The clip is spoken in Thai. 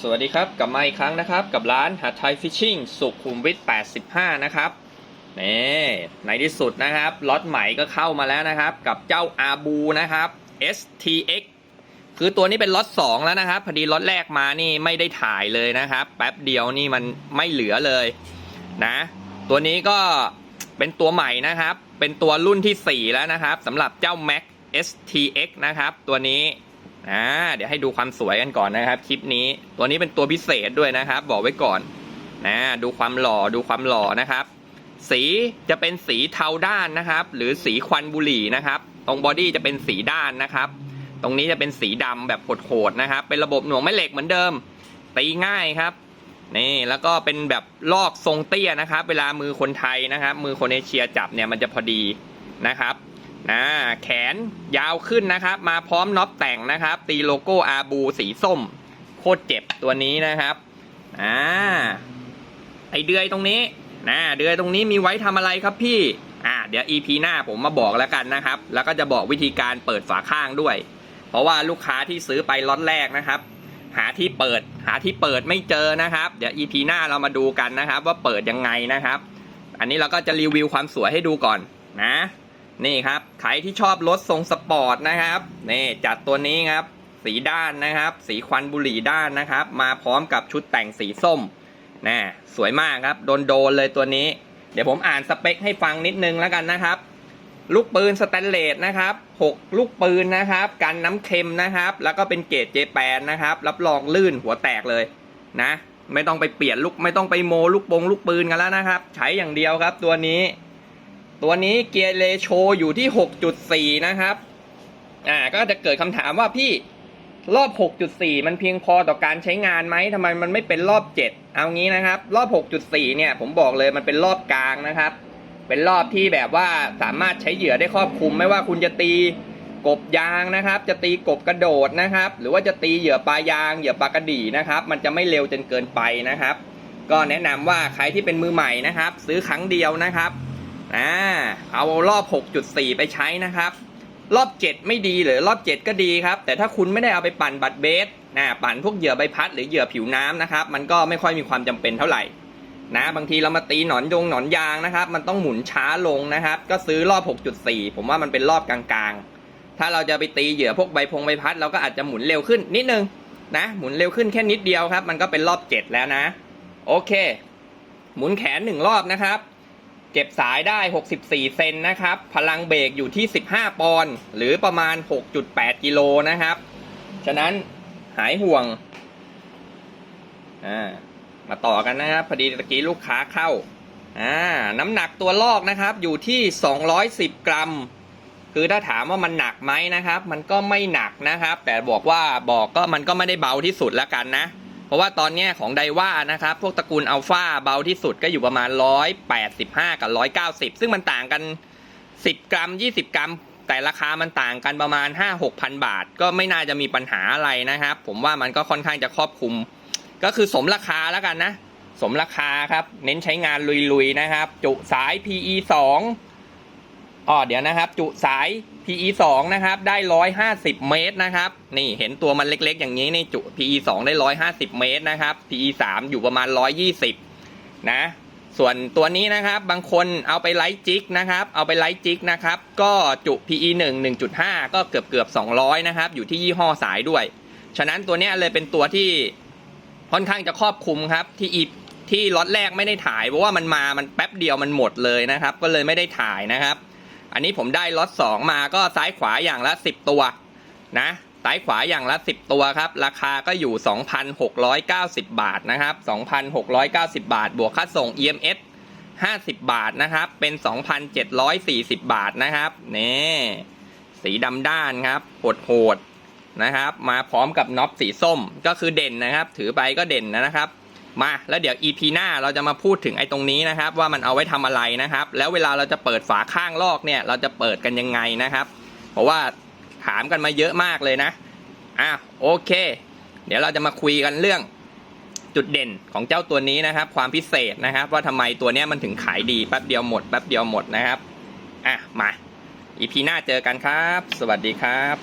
สวัสดีครับกลับมาอีกครั้งนะครับ กับร้านหาดไทยฟิชชิ่งสุขุมวิท 85 นะครับนี่ในที่สุดนะครับล็อตใหม่ก็เข้ามาแล้วนะครับ กับเจ้าอาบูนะครับ STX คือตัวนี้เป็นล็อต2แล้วนะครับ พอดีล็อตแรกมานี่ไม่ได้ถ่ายเลยนะครับ แป๊บเดียวนี่มันไม่เหลือเลยนะ ตัวนี้ก็เป็นตัวใหม่นะครับ เป็นตัวรุ่นที่ 4 แล้วนะครับสำหรับเจ้า Mac STX นะครับ ตัวนี้ อ่าเดี๋ยวให้ดูความสวยกันก่อนนะครับ คลิปนี้ตัวนี้เป็นตัวพิเศษด้วยนะครับ บอกไว้ก่อนนะดูความหล่อดูความหล่อนะครับ สีจะเป็นสีเทาด้านนะครับ หรือสีควันบุหรี่นะครับ ตรงบอดี้จะเป็นสีด้านนะครับ ตรงนี้จะเป็นสีดำแบบโหดๆนะครับ เป็นระบบหน่วงแม่เหล็กเหมือนเดิมตีง่ายครับนี่แล้วก็เป็นแบบลอกทรงเตี้ยนะครับ เวลามือคนไทยนะครับ มือคนเอเชียจับเนี่ยมันจะพอดีนะครับ นะแขนยาวขึ้นนะครับ มาพร้อมน็อปแต่งนะครับ ตีโลโก้อาบูสีส้ม โคตรเจ็บตัวนี้นะครับอ่าไอเดือยตรงนี้นะเดือยตรงนี้มีไว้ทำอะไรครับพี่อ่าเดี๋ยว EP หน้าผมมาบอกแล้วกันนะครับ แล้วก็จะบอกวิธีการเปิดฝาข้างด้วย เพราะว่าลูกค้าที่ซื้อไปล็อตแรกนะครับ หาที่เปิดหาที่เปิดไม่เจอนะครับ เดี๋ยว EP หน้าเรามาดูกันนะครับ ว่าเปิดยังไงนะครับ อันนี้เราก็จะรีวิวความสวยให้ดูก่อนนะ นี่ครับใครที่ชอบรถทรงสปอร์ตนะครับนี่จัดตัวนี้ครับ สีด้านนะครับ สีควันบุหรี่ด้านนะครับ มาพร้อมกับชุดแต่งสีส้มนะสวยมากครับโดนโดนๆเลยตัวนี้ เดี๋ยวผมอ่านสเปคให้ฟังนิดนึงแล้วกันนะครับ ลูกปืนสแตนเลสนะครับ 6 ลูกปืนนะครับ กันน้ำเค็มนะครับ แล้วก็เป็นเกรดเจแปนนะครับ รับรองลื่นหัวแตกเลยนะ ไม่ต้องไปเปลี่ยนลูกไม่ต้องไปโมลูกปงลูกปืนกันแล้วนะครับ ใช้อย่างเดียวครับตัวนี้ ตัวนี้เกียร์เลโชอยู่ที่ 6.4 นะครับ อ่า ก็จะเกิดคำถามว่าพี่รอบ 6.4 มันเพียงพอต่อการใช้งานไหมทำไมมันไม่เป็นรอบ 7 เอางี้นะครับ รอบ 6.4 เนี่ย ผมบอกเลยมันเป็นรอบกลางนะครับ เป็นรอบที่แบบว่าสามารถใช้เหยื่อได้ครอบคลุม ไม่ว่าคุณจะตีกบยางนะครับ จะตีกบกระโดดนะครับ หรือว่าจะตีเหยื่อปลายาง เหยื่อปลากระดี่นะครับ มันจะไม่เร็วจนเกินไปนะครับ ก็แนะนำว่าใครที่เป็นมือใหม่นะครับ ซื้อครั้งเดียวนะครับ อ่าเอารอบ 6.4 ไปใช้นะครับ รอบ 7 ไม่ดีหรือรอบ 7 ก็ดีครับ แต่ถ้าคุณไม่ได้เอาไปปั่นบัตรเบสนะปั่นพวกเหยื่อใบพัดหรือเหยื่อผิวน้ำนะครับ มันก็ไม่ค่อยมีความจำเป็นเท่าไหร่นะบางทีเรามาตีหนอนยงหนอนยางนะครับ มันต้องหมุนช้าลงนะครับ ก็ซื้อรอบ 6.4 ผมว่ามันเป็นรอบกลางๆ ถ้าเราจะไปตีเหยื่อพวกใบพงใบพัดเราก็อาจจะหมุนเร็วขึ้นนิดนึงนะหมุนเร็วขึ้นแค่นิดเดียวครับ มันก็เป็นรอบ 7 แล้วนะ โอเค หมุนแขนหนึ่งรอบนะครับ เก็บสายได้ 64 เซนนะครับ พลังเบรกอยู่ที่ 15 ปอนด์หรือประมาณ 6.8 กิโลนะครับ ฉะนั้นหายห่วง อ่า มาต่อกันนะครับ พอดีตะกี้ลูกค้าเข้า อ่า น้ำหนักตัวลอกนะครับ อยู่ที่ 210 กรัม คือถ้าถามว่ามันหนักไหมนะครับ มันก็ไม่หนักนะครับ แต่บอกว่าบอกก็มันก็ไม่ได้เบาที่สุดแล้วกันนะ เพราะว่าตอนนี้ของไดว่านะครับ พวกตระกูลอัลฟาเบาที่สุดก็อยู่ประมาณ 185 กับ 190 ซึ่งมันต่างกัน 10 กรัม 20 กรัม แต่ราคามันต่างกันประมาณ 5-6พันบาท ก็ไม่น่าจะมีปัญหาอะไรนะครับ ผมว่ามันก็ค่อนข้างจะครอบคลุม ก็คือสมราคาแล้วกันนะ สมราคาครับ เน้นใช้งานลุยๆนะครับ จุสาย PE 2อ๋อเดี๋ยวนะครับ จุสาย PE 2นะครับ ได้ 150 เมตรนะครับ นี่เห็นตัวมันเล็กๆ อย่างนี้ในี่จุ PE 2ได้ 150 เมตรนะครับ PE 3อยู่ประมาณ 120 นะ ส่วนตัวนี้นะครับ บางคนเอาไปไลท์จิกนะครับ เอาไปไลท์จิกนะครับ ก็จุ PE 1 1.5 ก็เกือบเกือบ200 นะครับ อยู่ที่ยี่ห้อสายด้วย ฉะนั้นตัวนี้เลยเป็นตัวที่ค่อนข้างจะครอบคลุมครับ ที่อีที่ล็อตแรกไม่ได้ถ่ายเพราะว่ามันมา มันแป๊บเดียวมันหมดเลยนะครับ ก็เลยไม่ได้ถ่ายนะครับ อันนี้ผมได้ล็อต2มาก็ซ้ายขวาอย่างละ10ตัวนะซ้ายขวาอย่างละ10ตัวครับ ราคาก็อยู่2,690บาทนะครับ2,690บาท บวกค่าส่ง EMS 50บาทนะครับ เป็น2,740บาทนะครับนี่สีดำด้านครับโหดโหดๆนะครับ มาพร้อมกับน็อปสีส้มก็คือเด่นนะครับ ถือไปก็เด่นนะครับ มาแล้วเดี๋ยว EP หน้าเราจะมาพูดถึงไอ้ตรงนี้นะครับ ว่ามันเอาไว้ทำอะไรนะครับ แล้วเวลาเราจะเปิดฝาข้างลอกเนี่ยเราจะเปิดกันยังไงนะครับ เพราะว่าถามกันมาเยอะมากเลยนะอะโอเค เดี๋ยวเราจะมาคุยกันเรื่องจุดเด่นของเจ้าตัวนี้นะครับ ความพิเศษนะครับ ว่าทำไมตัวนี้มันถึงขายดีแป๊บเดียวหมดแป๊บเดียวหมดนะครับอะมา EP หน้าเจอกันครับ สวัสดีครับ